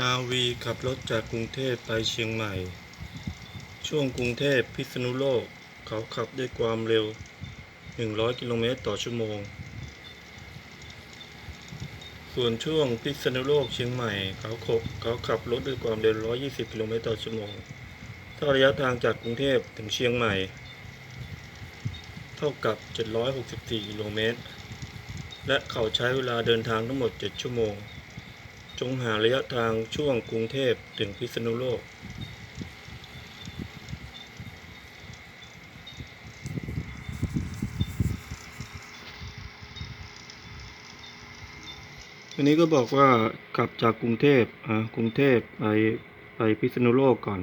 นาวีขับรถจากกรุงเทพไปเชียงใหม่ ช่วงกรุงเทพพิษณุโลก เขาขับด้วยความเร็ว 100 กิโลเมตรต่อชั่วโมง ส่วนช่วงพิษณุโลกเชียงใหม่ เขาขับเขาขับรถด้วยความเร็ว 120 กิโลเมตรต่อชั่วโมง ถ้าระยะทางจากกรุงเทพถึงเชียงใหม่ เท่ากับ 764 กิโลเมตร และเขาใช้เวลาเดินทางทั้งหมด 7 ชั่วโมง งหาระยะทางช่วงกรุงเทพถึงพิษณุโลก อันนี้ก็บอกว่าขับจากกรุงเทพอ่ากรุงเทพไปไปพิษณุโลกก่อน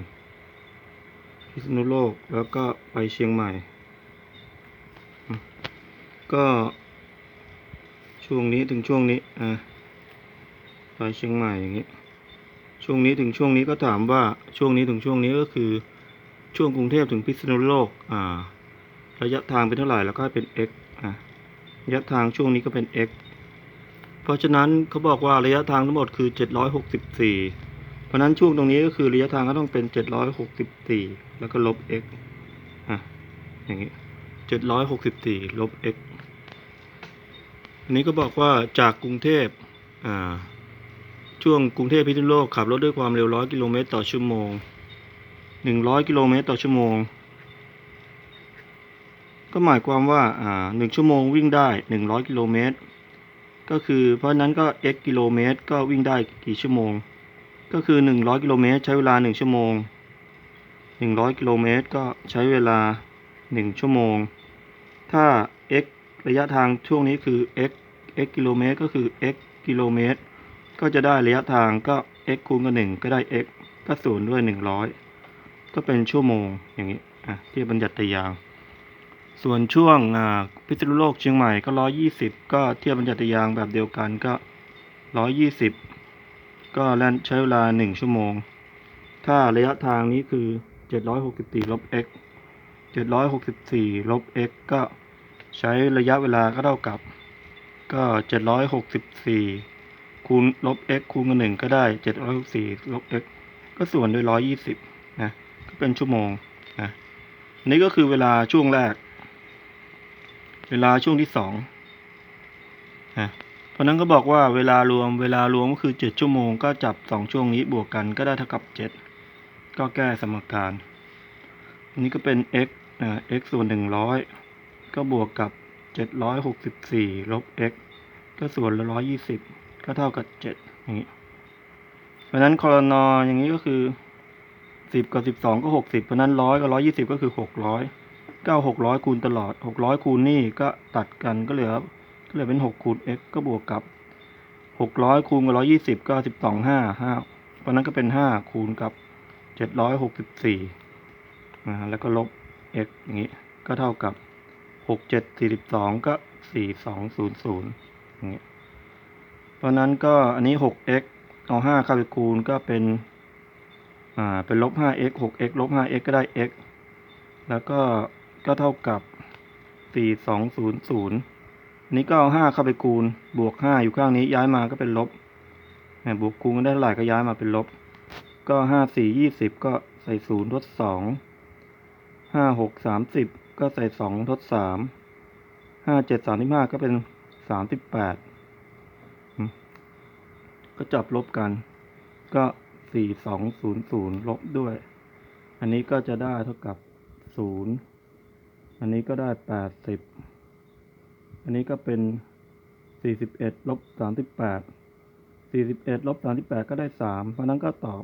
พิษณุโลกแล้วก็ไปเชียงใหม่อืมก็ช่วงนี้ถึงช่วงนี้อ่า ไปเชียงใหม่อย่างนี้ ช่วงนี้ถึงช่วงนี้ก็ถามว่าช่วงนี้ถึงช่วงนี้ก็คือ ช่วงกรุงเทพถึงพิษณุโลกอ่า ระยะทางเป็นเท่าไหร่แล้วก็เป็น x อ่าระยะทางช่วงนี้ก็เป็น x เพราะฉะนั้นเขาบอกว่าระยะทางทั้งหมดคือ 764 เพราะฉะนั้นช่วงตรงนี้ก็คือระยะทางก็ต้องเป็น 764 แล้วก็ลบ x อะอย่างนี้ 764 ลบ x อันนี้ก็บอกว่าจากกรุงเทพอ่า ช่วงกรุงเทพพิษณุโลกขับรถด้วยความเร็ว 100 กิโลเมตรต่อชั่วโมง 100 กิโลเมตรต่อชั่วโมง ก็หมายความว่าอ่า1ชั่วโมงวิ่งได้ 100 กิโลเมตร ก็คือเพราะฉะนั้นก็ x กิโลเมตร ก็วิ่งได้กี่ชั่วโมง ก็คือ 100 กิโลเมตรใช้เวลา 1 ชั่วโมง 100 กิโลเมตรก็ใช้เวลา 1 ชั่วโมง ถ้า x ระยะทางช่วงนี้คือ x x กิโลเมตร ก็คือ x กิโลเมตร ก็จะได้ระยะทางก็ x คูณกับ1ก็ได้ x ก็ศูนย์ด้วย 100 ก็เป็นชั่วโมงอย่างนี้อะที่บัญญัติยางส่วนช่วงพิษณุโลกเชียงใหม่ก็ 120 ก็เทียบบรรญัติยางแบบเดียวกันก็ 120 ก็แล่นใช้เวลา 1 ชั่วโมง ถ้าระยะทางนี้คือ 764ลบ x 764ลบ x ก็ใช้ระยะเวลาก็เท่ากับ ก็ 764 คูณลบ x คูณกับหนึ่งก็ได้เจ็ดร้อยสี่ลบ x ก็ส่วนด้วยร้อยยี่สิบนะ ก็เป็นชั่วโมงนะ นี่ก็คือเวลาช่วงแรก เวลาช่วงที่สองนะ เพราะนั้นก็บอกว่าเวลารวม เวลารวมก็คือเจ็ดชั่วโมง ก็จับสองช่วงนี้บวกกันก็ได้เท่ากับเจ็ด ก็แก้สมการอันนี้ก็เป็น x อ่า x ส่วนหนึ่งร้อยก็บวกกับเจ็ดร้อยหกสิบสี่ลบ x ก็ส่วนละร้อยยี่สิบ ก็เท่ากับเจ็ดอย่างนี้ เพราะนั้นคอรนออย่างนี้ก็คือสิบกับสิบสองก็หกสิบเพราะนั้นร้อยกับร้อยยี่สิบก็คือหกร้อยเก้าหกร้อยคูณตลอดหกร้อยคูณนี่ก็ตัดกันก็เหลือก็เหลือเป็นหกคูณ x ก็บวกกับหกร้อยคูณกับร้อยี่สิบก็สิบสองห้าห้าเพราะนั้นก็เป็นห้าคูณกับเจ็ดร้อยหกสิบสี่อ่าแล้วก็ลบ x อย่างนี้ ก็เท่ากับหกเจ็ดสี่สิบสองก็สี่สองศูนย์ศูนย์อย่างนี้ เพราะนั้นก็อันนี้หก x เอาห้าเข้าไปคูณก็เป็น อ่า เป็นลบห้า x หก x ลบห้า x ก็ได้ x แล้วก็ ก็เท่ากับ 4200 นี้ก็เอา5เข้าไปคูณ บวก 5 อยู่ข้างนี้ย้ายมาก็เป็นลบ บวกคูณกันได้เท่าไหร่ก็ย้ายมาเป็นลบ ก็ 5 4 20 ก็ใส่0ทด2 5 6 30 ก็ใส่2ทด3 5 7 35 ก็เป็น 38 ก็จับลบกัน ก็สี่สองศูนย์ศูนย์ลบด้วย อันนี้ก็จะได้เท่ากับศูนย์อันนี้ก็ได้แปดสิบอันนี้ก็เป็นสี่สิบเอ็ดลบสามสิบแปดสี่สิบเอ็ดลบสามสิบแปดก็ได้สามเพราะนั้นก็ตอบ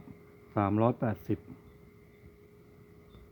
สามร้อยแปดสิบ